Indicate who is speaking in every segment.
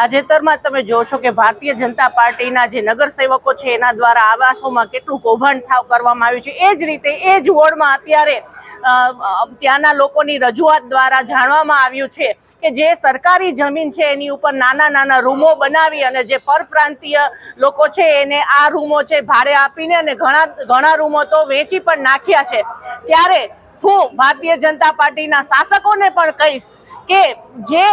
Speaker 1: તાજેતરમાં તમે જો છો કે ભારતીય જનતા પાર્ટીના જે નગરસેવકો છે, એના દ્વારા આવાસોમાં કેટલું કૌભાંડ થાવ કરવામાં આવ્યું છે. એ જ રીતે, એ જ વોર્ડમાં અત્યારે ત્યાંના લોકોની રજૂઆત દ્વારા જાણવામાં આવ્યું છે કે જે સરકારી જમીન છે, એની ઉપર નાના નાના રૂમો બનાવી અને જે પરપ્રાંતીય લોકો છે, એને આ રૂમો છે, ભાડે આપીને અને ઘણા ઘણા રૂમો તો વેચી પણ નાખ્યા છે. ત્યારે હું ભારતીય જનતા પાર્ટીના શાસકોને પણ કહીશ કે જે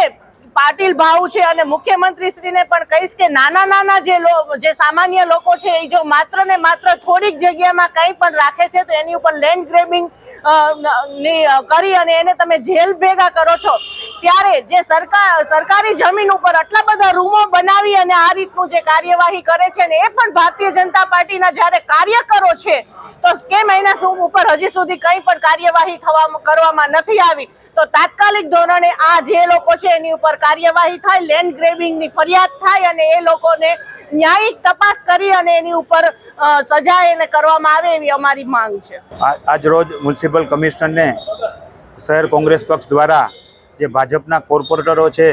Speaker 1: પાટીલ ભાવ છે અને મુખ્યમંત્રી શ્રીને પણ કહીશ કે નાના નાના જે સામાન્ય લોકો છે, એ જો માત્ર ને માત્ર થોડીક જગ્યામાં કંઈ પણ રાખે છે, તો એની ઉપર લેન્ડ ગ્રેબિંગ કરી અને એને તમે જેલ ભેગા કરો છો, ત્યારે જે સરકાર, સરકારી જમીન ઉપર આટલા બધા રૂમો બનાવી અને આ રીતનું જે કાર્યવાહી કરે છે ને, એ પણ ભારતીય જનતા પાર્ટીના જ્યારે કાર્યકરો છે, તો કેમ એના ઉપર હજી સુધી કંઈ પણ કાર્યવાહી થવા કરવામાં નથી આવી. તો તાત્કાલિક ધોરણે આ જે લોકો છે, એની ઉપર કાર્યવાહી થાય લેન્ડ ગ્રેબિંગની ફરિયાદ થાય અને એ લોકોને ન્યાયિક તપાસ કરી અને એની ઉપર સજા એને કરવામાં આવે એવી અમારી માંગ છે.
Speaker 2: આજ રોજ મ્યુનિસિપલ કમિશનરને શહેર કોંગ્રેસ પક્ષ દ્વારા જે ભાજપના કોર્પોરેટરો છે,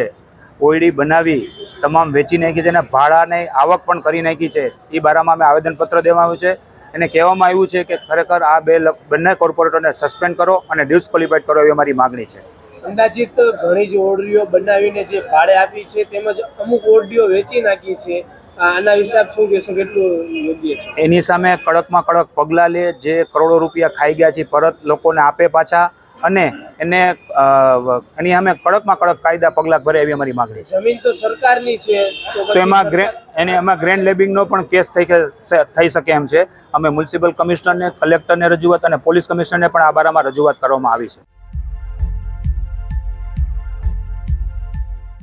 Speaker 2: ઓઈડી બનાવી, તમામ વેચી નાખી છે અને ભાડાને આવક પણ કરી નાખી છે. એ બારામાં અમે આવેદનપત્ર દેવામાં આવ્યું છે. અને કહેવામાં આવ્યું છે કે ખરેખર આ બે બંને કોર્પોરેટરને સસ્પેન્ડ કરો અને ડિસ્કવોલિફાઈડ કરો એવી અમારી માગણી છે.
Speaker 3: અંદાજિત ઘણી જ ઓરડીઓ બનાવીને જે ભાડે આપી છે તેમજ અમુક ઓરડીઓ વેચી નાખી છે આના વિશે આપ શું કહેશો કેટલું યોગ્ય છે?
Speaker 2: એની સામે કડકમાં કડક પગલાં લે જે કરોડો રૂપિયા ખાઈ ગયા છે પરત લોકોને આપે પાછા અને એને એની સામે કડકમાં કડક કાયદા પગલાં ભરે એવી અમારી માગણી છે.
Speaker 3: જમીન તો સરકારની છે તો
Speaker 2: એમાં એને એમાં ગ્રેન્ડ લેબિંગનો પણ કેસ થઈ થઈ શકે એમ છે. અમે મ્યુનિસિપલ કમિશનરને કલેક્ટરને રજૂઆત અને પોલીસ કમિશનરને પણ આ બારામાં રજૂઆત કરવામાં આવી છે.